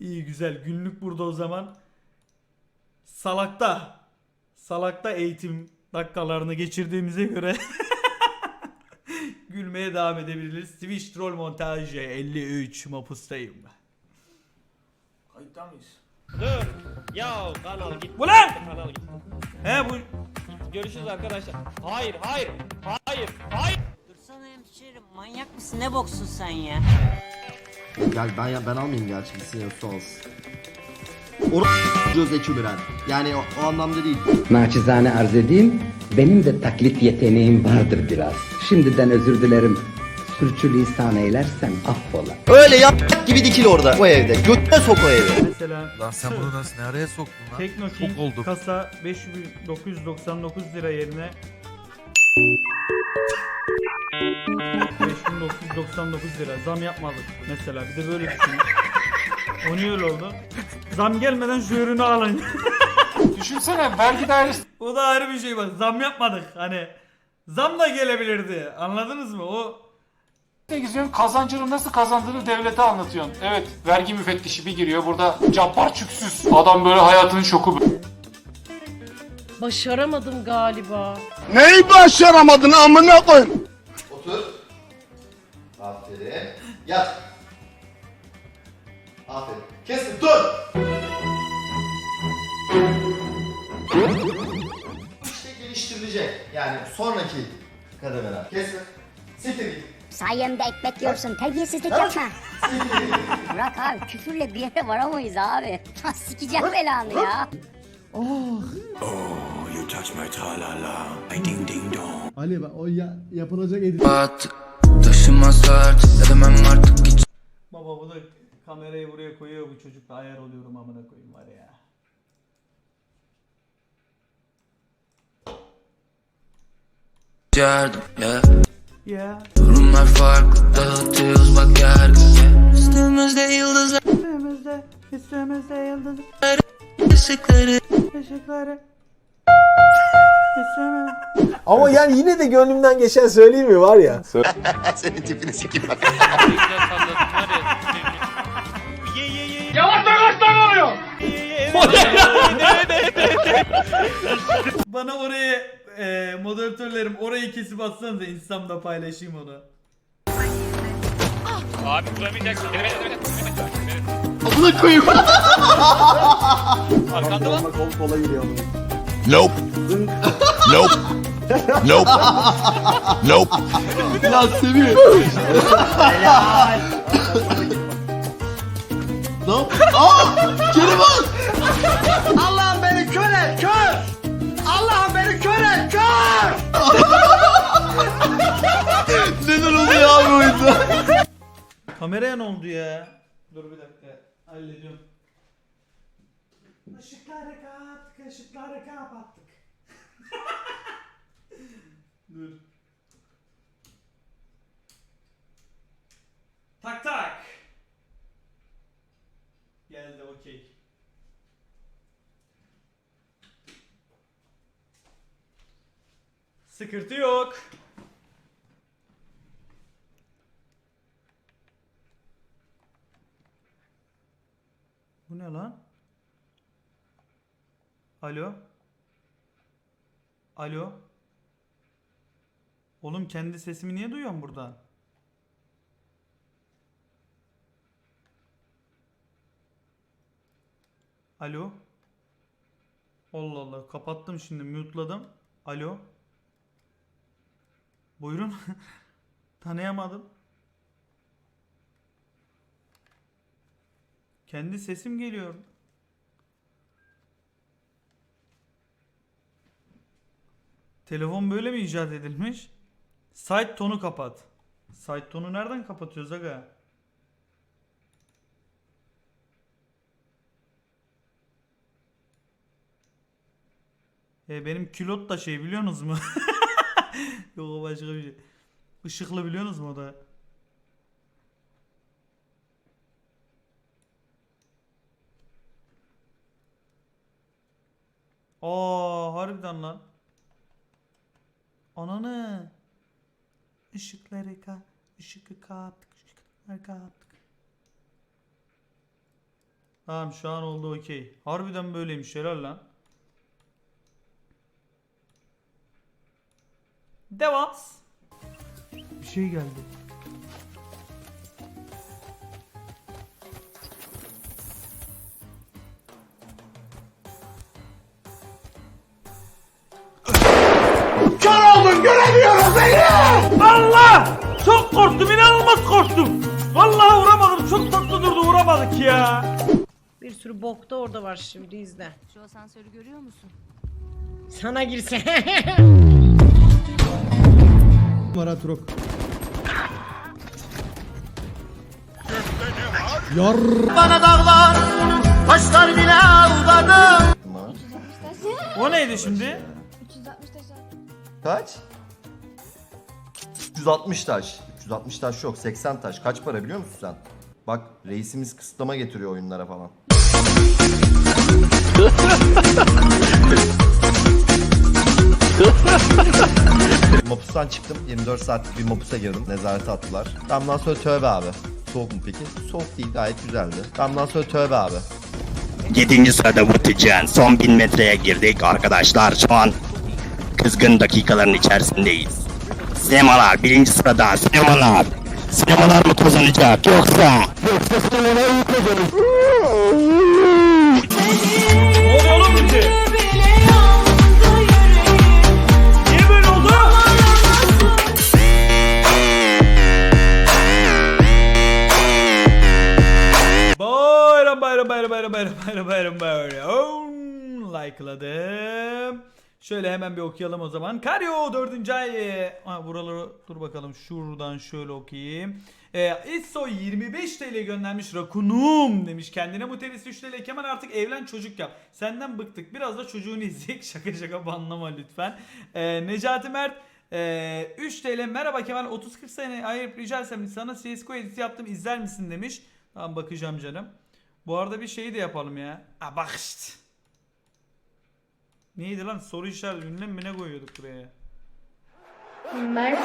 İyi güzel. Günlük burada o zaman. Salakta. Salakta eğitim dakikalarını geçirdiğimize göre gülmeye devam edebiliriz. Twitch troll montajı 53 mapustayım. Kayıtta mıyız? Dur. Ya kanal git. Ulan! Kanal git. He bu Görüşürüz arkadaşlar. Hayır, hayır, hayır, hayır. Dursana hemşerim manyak mısın ne boksun sen ya? Gel ben ben almayayım gerçi gitsin yoksa olsun. Or Zeki Müren. Yani o, o anlamda değil. Naçizane arz edeyim, benim de taklit yeteneğim vardır biraz. Şimdiden özür dilerim. Sürçülisan eylersem affola. Öyle yap gibi dikil orada o evde. Götüne sok o evi. mesela Lan sen bunu nasıl nereye soktun lan? Tekno Çok King olduk. kasa 5999 lira yerine 5999 lira zam yapmadık mesela bir de böyle düşünün. O niye öyle oldu? Zam gelmeden şu ürünü alın. Düşünsene vergi dairesi o da ayrı bir şey bak zam yapmadık hani zam da gelebilirdi anladınız mı o geziyorsun kazancını nasıl kazandığını devlete anlatıyorsun. Evet vergi müfettişi bir giriyor burada cabbar çüksüz. Adam böyle hayatının şoku. Başaramadım galiba. Neyi başaramadın amına koyayım? Otur. Aferin. Yat. Aferin. Kesin dur. İşte geliştirilecek. Yani sonraki kademeler. Kesin. Siktir git. Sayemde ekmek yiyorsun. Terbiyesizlik yapma. Bırak abi küfürle bir yere varamayız abi. Sikeceğim belanı ya. Ali bak o ya, yapılacak edit. baba bu da kamerayı buraya koyuyor bu çocukla ayar oluyorum amına koyayım var ya. Ya. Durumlar farklı dağıtıyoruz bak gergin Üstümüzde yıldızlar Üstümüzde, üstümüzde yıldız ışıkları ışıkları. Üstüme. Ama yani yine de gönlümden geçen söyleyeyim mi var ya. Senin tipini sikeyim bak. Bana oraya e, moderatörlerim orayı kesip atsanıza Instagram'da paylaşayım onu. Abi duramayacaksın. Evet, evet, evet. Amına koyayım. Arkanda lan. Kol kola giriyor. Nope Nope Nope Nope Ya seviyor. ne yap? Aa! Geri bak. Allah'ım beni kör et kör! Allah'ım beni kör et kör! Neden oluyor abi oyunda? Kameraya ne oldu ya? Dur bir dakika. Hallediyorum. Işıkları kapattık, ışıkları kapattık. Dur. Tak tak. Geldi okey. Sıkıntı yok. Bu ne lan? Alo? Alo? Oğlum kendi sesimi niye duyuyorum buradan? Alo? Allah Allah kapattım şimdi mute'ladım. Alo? Buyurun. Tanıyamadım. Kendi sesim geliyor. Telefon böyle mi icat edilmiş? Site tonu kapat. Site tonu nereden kapatıyoruz aga? E benim külot da şey biliyorsunuz mu? Yok o başka bir şey. Işıklı biliyorsunuz mu o da? Aa harbiden lan. Ananı. Işıkları ka ışıkı kaptık. Işıkları kaptık. Tamam şu an oldu okey. Harbiden böyleymiş helal lan. Devam. Bir şey geldi. Allah! Çok korktum inanılmaz korktum. Vallahi vuramadım çok tatlı durdu vuramadık ya. Bir sürü bok da orada var şimdi izle. Şu asansörü görüyor musun? Sana girse. Bana dağlar taşlar bile ağladı. O neydi şimdi? Kaç? 360 taş. 360 taş yok 80 taş. Kaç para biliyor musun sen? Bak reisimiz kısıtlama getiriyor oyunlara falan. Mapustan çıktım. 24 saatlik bir mapusa girdim. Nezarete attılar. Bundan sonra tövbe abi. Soğuk mu peki? Soğuk değil gayet güzeldi. Bundan sonra tövbe abi. 7. sırada Vıtıcın. Son 1000 metreye girdik arkadaşlar. Şu an kızgın dakikaların içerisindeyiz. Sinemalar birinci sırada. Sinemalar. Sinemalar mı kazanacak yoksa? Yoksa sinemalar mı kazanacak? Bayram bayram bayram bayram bayram bayram bayram bayram Like'ladım. Şöyle hemen bir okuyalım o zaman. Karyo 4. ay. Ha, buraları dur bakalım şuradan şöyle okuyayım. Ee, İsso 25 TL göndermiş Rakunum demiş kendine. Mutelis 3 TL Kemal artık evlen çocuk yap. Senden bıktık. Biraz da çocuğunu izleyek. Şaka şaka banlama lütfen. Ee, Necati Mert ee, 3 TL merhaba Kemal 30-40 sene ayırıp rica etsem sana CSGO editi yaptım izler misin demiş. Tamam bakacağım canım. Bu arada bir şeyi de yapalım ya. Ha bak işte. Neydi lan soru işareti ünlem mi ne koyuyorduk buraya? Mert